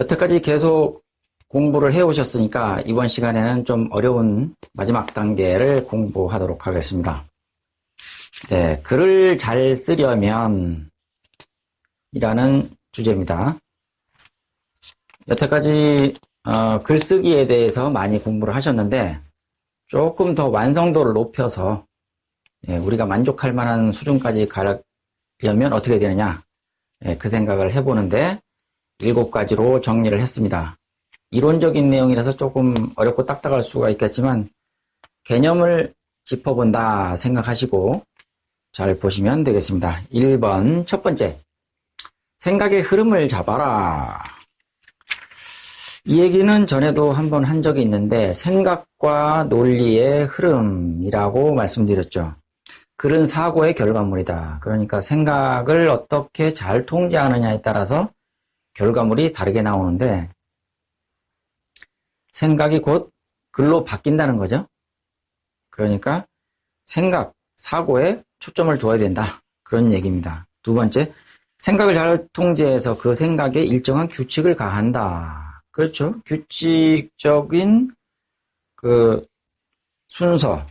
여태까지 계속 공부를 해 오셨으니까 이번 시간에는 좀 어려운 마지막 단계를 공부하도록 하겠습니다. 네, 글을 잘 쓰려면 이라는 주제입니다. 여태까지 어, 글쓰기에 대해서 많이 공부를 하셨는데 조금 더 완성도를 높여서 예, 우리가 만족할 만한 수준까지 가려면 어떻게 되느냐 예, 그 생각을 해보는데 일곱 가지로 정리를 했습니다. 이론적인 내용이라서 조금 어렵고 딱딱할 수가 있겠지만 개념을 짚어본다 생각하시고 잘 보시면 되겠습니다. 1번 첫 번째 생각의 흐름을 잡아라. 이 얘기는 전에도 한번 한 적이 있는데 생각과 논리의 흐름이라고 말씀드렸죠. 글은 사고의 결과물이다. 그러니까 생각을 어떻게 잘 통제하느냐에 따라서 결과물이 다르게 나오는데 생각이 곧 글로 바뀐다는 거죠. 그러니까 생각, 사고에 초점을 둬야 된다. 그런 얘기입니다. 두 번째, 생각을 잘 통제해서 그 생각에 일정한 규칙을 가한다. 그렇죠. 규칙적인 그 순서,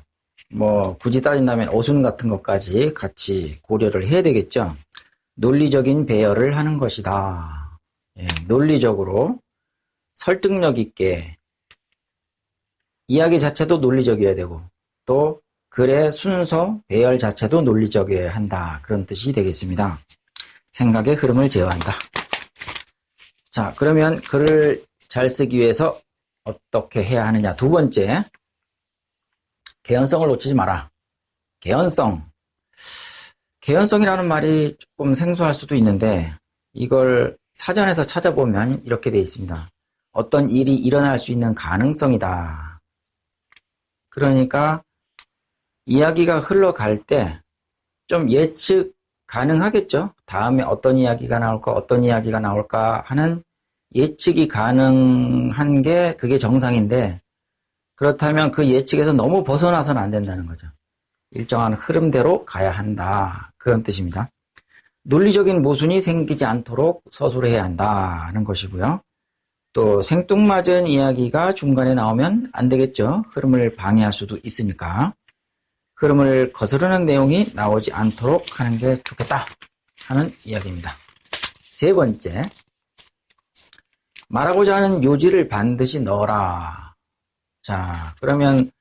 뭐 굳이 따진다면 어순 같은 것까지 같이 고려를 해야 되겠죠. 논리적인 배열을 하는 것이다. 예, 논리적으로 설득력 있게 이야기 자체도 논리적이어야 되고 또 글의 순서, 배열 자체도 논리적이어야 한다. 그런 뜻이 되겠습니다. 생각의 흐름을 제어한다. 자, 그러면 글을 잘 쓰기 위해서 어떻게 해야 하느냐. 두 번째, 개연성을 놓치지 마라. 개연성. 개연성이라는 말이 조금 생소할 수도 있는데 이걸 사전에서 찾아보면 이렇게 되어 있습니다. 어떤 일이 일어날 수 있는 가능성이다. 그러니까 이야기가 흘러갈 때 좀 예측 가능하겠죠. 다음에 어떤 이야기가 나올까, 어떤 이야기가 나올까 하는 예측이 가능한 게 그게 정상인데 그렇다면 그 예측에서 너무 벗어나서는 안 된다는 거죠. 일정한 흐름대로 가야 한다. 그런 뜻입니다. 논리적인 모순이 생기지 않도록 서술을 해야 한다는 것이고요. 또 생뚱맞은 이야기가 중간에 나오면 안 되겠죠. 흐름을 방해할 수도 있으니까. 흐름을 거스르는 내용이 나오지 않도록 하는 게 좋겠다 하는 이야기입니다. 세 번째, 말하고자 하는 요지를 반드시 넣어라. 자, 그러면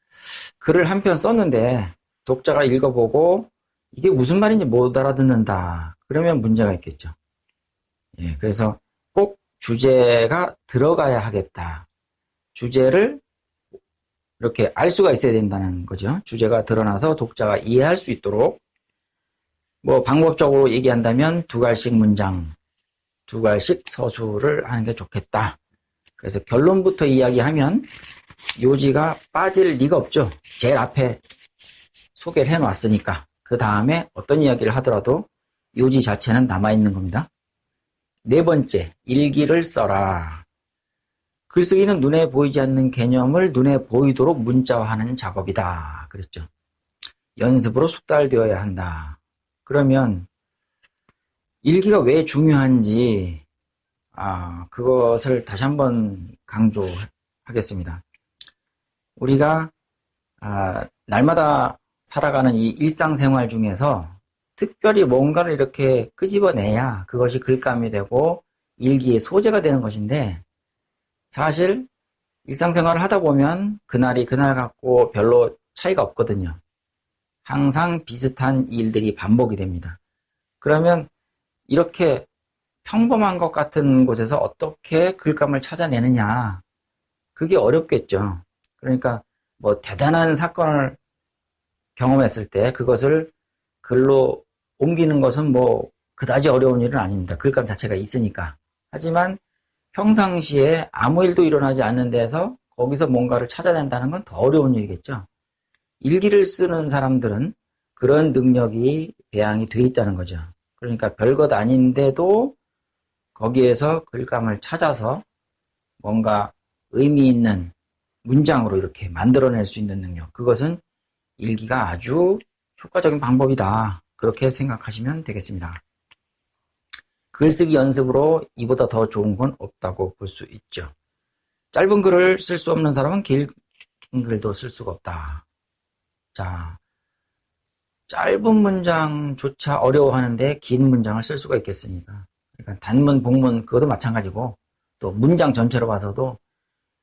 글을 한 편 썼는데 독자가 읽어보고 이게 무슨 말인지 못 알아듣는다. 그러면 문제가 있겠죠. 예, 그래서 꼭 주제가 들어가야 하겠다. 주제를 이렇게 알 수가 있어야 된다는 거죠. 주제가 드러나서 독자가 이해할 수 있도록 뭐 방법적으로 얘기한다면 두 갈씩 문장, 두 갈씩 서술을 하는 게 좋겠다. 그래서 결론부터 이야기하면 요지가 빠질 리가 없죠. 제일 앞에 소개를 해놨으니까 그 다음에 어떤 이야기를 하더라도 요지 자체는 남아있는 겁니다. 네 번째, 일기를 써라. 글쓰기는 눈에 보이지 않는 개념을 눈에 보이도록 문자화하는 작업이다. 그랬죠. 연습으로 숙달되어야 한다. 그러면 일기가 왜 중요한지 아, 그것을 다시 한번 강조하겠습니다. 우리가 아, 날마다 살아가는 이 일상생활 중에서 특별히 뭔가를 이렇게 끄집어내야 그것이 글감이 되고 일기의 소재가 되는 것인데 사실 일상생활을 하다 보면 그날이 그날 같고 별로 차이가 없거든요. 항상 비슷한 일들이 반복이 됩니다. 그러면 이렇게 평범한 것 같은 곳에서 어떻게 글감을 찾아내느냐. 그게 어렵겠죠. 그러니까 뭐 대단한 사건을 경험했을 때 그것을 글로 옮기는 것은 뭐 그다지 어려운 일은 아닙니다. 글감 자체가 있으니까. 하지만 평상시에 아무 일도 일어나지 않는 데서 거기서 뭔가를 찾아낸다는 건 더 어려운 일이겠죠. 일기를 쓰는 사람들은 그런 능력이 배양이 돼 있다는 거죠. 그러니까 별것 아닌데도 거기에서 글감을 찾아서 뭔가 의미 있는 문장으로 이렇게 만들어낼 수 있는 능력. 그것은 일기가 아주 효과적인 방법이다. 그렇게 생각하시면 되겠습니다. 글쓰기 연습으로 이보다 더 좋은 건 없다고 볼 수 있죠. 짧은 글을 쓸 수 없는 사람은 긴 글도 쓸 수가 없다. 자, 짧은 문장조차 어려워하는데 긴 문장을 쓸 수가 있겠습니까? 그러니까 단문, 복문 그것도 마찬가지고 또 문장 전체로 봐서도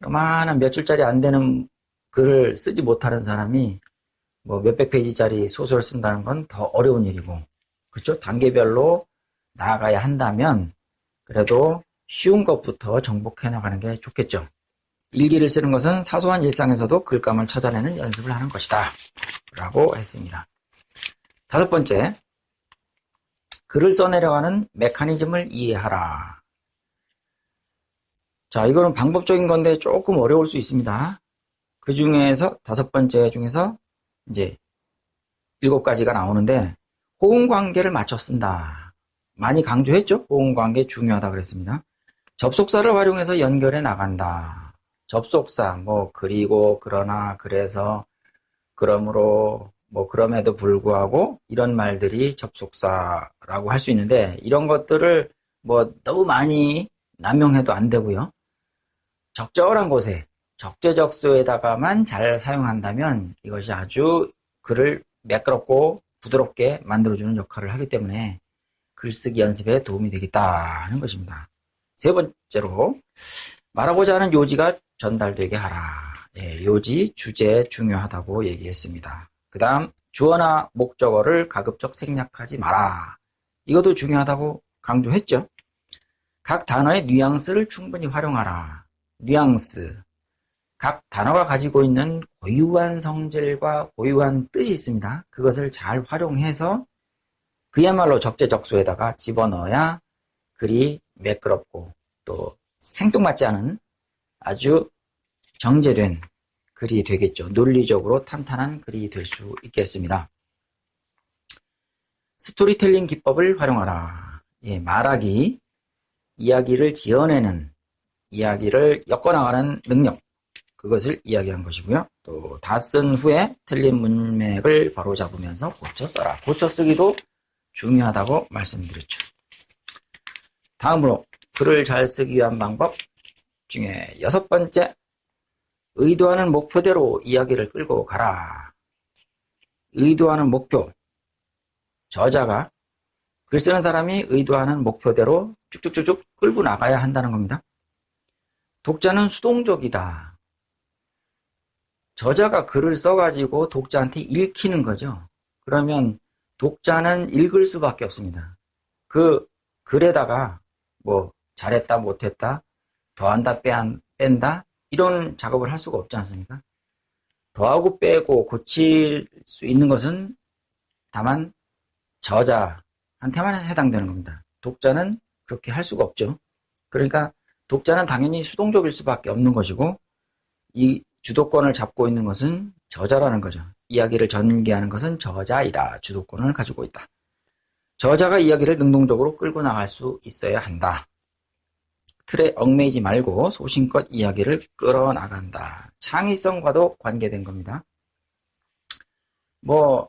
요만한 몇 줄짜리 안 되는 글을 쓰지 못하는 사람이 뭐 몇백 페이지짜리 소설을 쓴다는 건 더 어려운 일이고 그렇죠? 단계별로 나아가야 한다면 그래도 쉬운 것부터 정복해 나가는 게 좋겠죠. 일기를 쓰는 것은 사소한 일상에서도 글감을 찾아내는 연습을 하는 것이다. 라고 했습니다. 다섯 번째, 글을 써내려가는 메커니즘을 이해하라. 자, 이거는 방법적인 건데 조금 어려울 수 있습니다. 그 중에서 다섯 번째 중에서 이제 일곱 가지가 나오는데 호응 관계를 맞춰 쓴다. 많이 강조했죠? 호응 관계 중요하다 그랬습니다. 접속사를 활용해서 연결해 나간다. 접속사, 뭐, 그리고, 그러나, 그래서, 그러므로, 뭐, 그럼에도 불구하고, 이런 말들이 접속사라고 할 수 있는데, 이런 것들을 뭐, 너무 많이 남용해도 안 되고요. 적절한 곳에, 적재적소에다가만 잘 사용한다면, 이것이 아주 글을 매끄럽고 부드럽게 만들어주는 역할을 하기 때문에, 글쓰기 연습에 도움이 되겠다 하는 것입니다. 세 번째로, 말하고자 하는 요지가 전달되게 하라. 예, 요지, 주제 중요하다고 얘기했습니다. 그 다음, 주어나 목적어를 가급적 생략하지 마라. 이것도 중요하다고 강조했죠. 각 단어의 뉘앙스를 충분히 활용하라. 뉘앙스. 각 단어가 가지고 있는 고유한 성질과 고유한 뜻이 있습니다. 그것을 잘 활용해서 그야말로 적재적소에다가 집어넣어야 글이 매끄럽고 또 생뚱맞지 않은 아주 정제된 글이 되겠죠. 논리적으로 탄탄한 글이 될 수 있겠습니다. 스토리텔링 기법을 활용하라. 예, 말하기, 이야기를 지어내는, 이야기를 엮어나가는 능력, 그것을 이야기한 것이고요. 또 다 쓴 후에 틀린 문맥을 바로 잡으면서 고쳐 써라. 고쳐 쓰기도 중요하다고 말씀드렸죠. 다음으로 글을 잘 쓰기 위한 방법 중에 여섯 번째, 의도하는 목표대로 이야기를 끌고 가라. 의도하는 목표. 저자가 글 쓰는 사람이 의도하는 목표대로 쭉쭉쭉쭉 끌고 나가야 한다는 겁니다. 독자는 수동적이다. 저자가 글을 써가지고 독자한테 읽히는 거죠. 그러면 독자는 읽을 수밖에 없습니다. 그 글에다가 뭐 잘했다 못했다 더한다 뺀, 뺀다 이런 작업을 할 수가 없지 않습니까? 더하고 빼고 고칠 수 있는 것은 다만 저자한테만 해당되는 겁니다. 독자는 그렇게 할 수가 없죠. 그러니까 독자는 당연히 수동적일 수밖에 없는 것이고 이 주도권을 잡고 있는 것은 저자라는 거죠. 이야기를 전개하는 것은 저자이다. 주도권을 가지고 있다. 저자가 이야기를 능동적으로 끌고 나갈 수 있어야 한다. 틀에 얽매이지 말고 소신껏 이야기를 끌어나간다. 창의성과도 관계된 겁니다. 뭐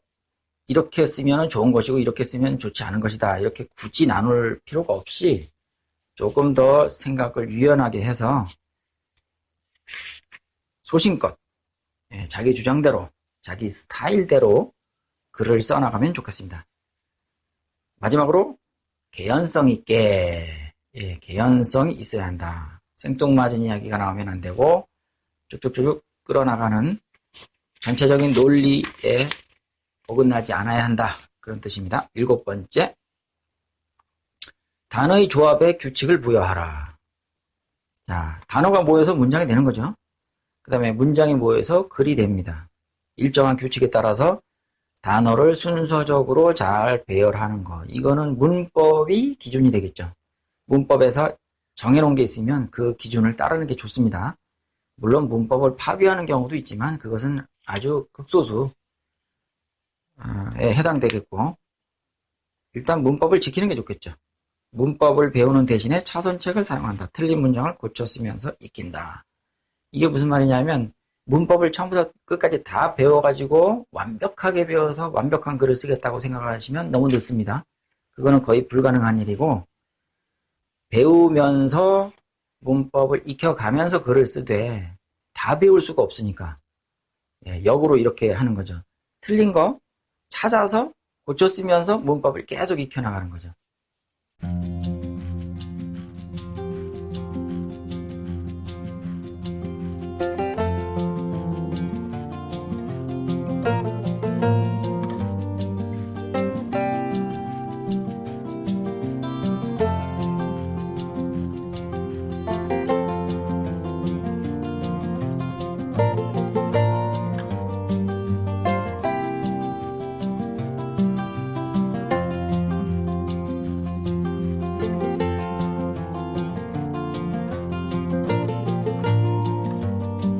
이렇게 쓰면 좋은 것이고 이렇게 쓰면 좋지 않은 것이다. 이렇게 굳이 나눌 필요가 없이 조금 더 생각을 유연하게 해서 소신껏 예, 자기 주장대로 자기 스타일대로 글을 써나가면 좋겠습니다. 마지막으로 개연성 있게 예, 개연성이 있어야 한다. 생뚱맞은 이야기가 나오면 안 되고 쭉쭉쭉 끌어나가는 전체적인 논리에 어긋나지 않아야 한다. 그런 뜻입니다. 일곱 번째, 단어의 조합에 규칙을 부여하라. 자, 단어가 모여서 문장이 되는 거죠. 그 다음에 문장이 모여서 글이 됩니다. 일정한 규칙에 따라서 단어를 순서적으로 잘 배열하는 것. 이거는 문법이 기준이 되겠죠. 문법에서 정해놓은 게 있으면 그 기준을 따르는 게 좋습니다. 물론 문법을 파괴하는 경우도 있지만 그것은 아주 극소수에 해당되겠고 일단 문법을 지키는 게 좋겠죠. 문법을 배우는 대신에 차선책을 사용한다. 틀린 문장을 고쳐 쓰면서 익힌다. 이게 무슨 말이냐면 문법을 처음부터 끝까지 다 배워가지고 완벽하게 배워서 완벽한 글을 쓰겠다고 생각을 하시면 너무 늦습니다. 그거는 거의 불가능한 일이고 배우면서 문법을 익혀가면서 글을 쓰되 다 배울 수가 없으니까 예, 역으로 이렇게 하는 거죠. 틀린 거 찾아서 고쳐 쓰면서 문법을 계속 익혀나가는 거죠.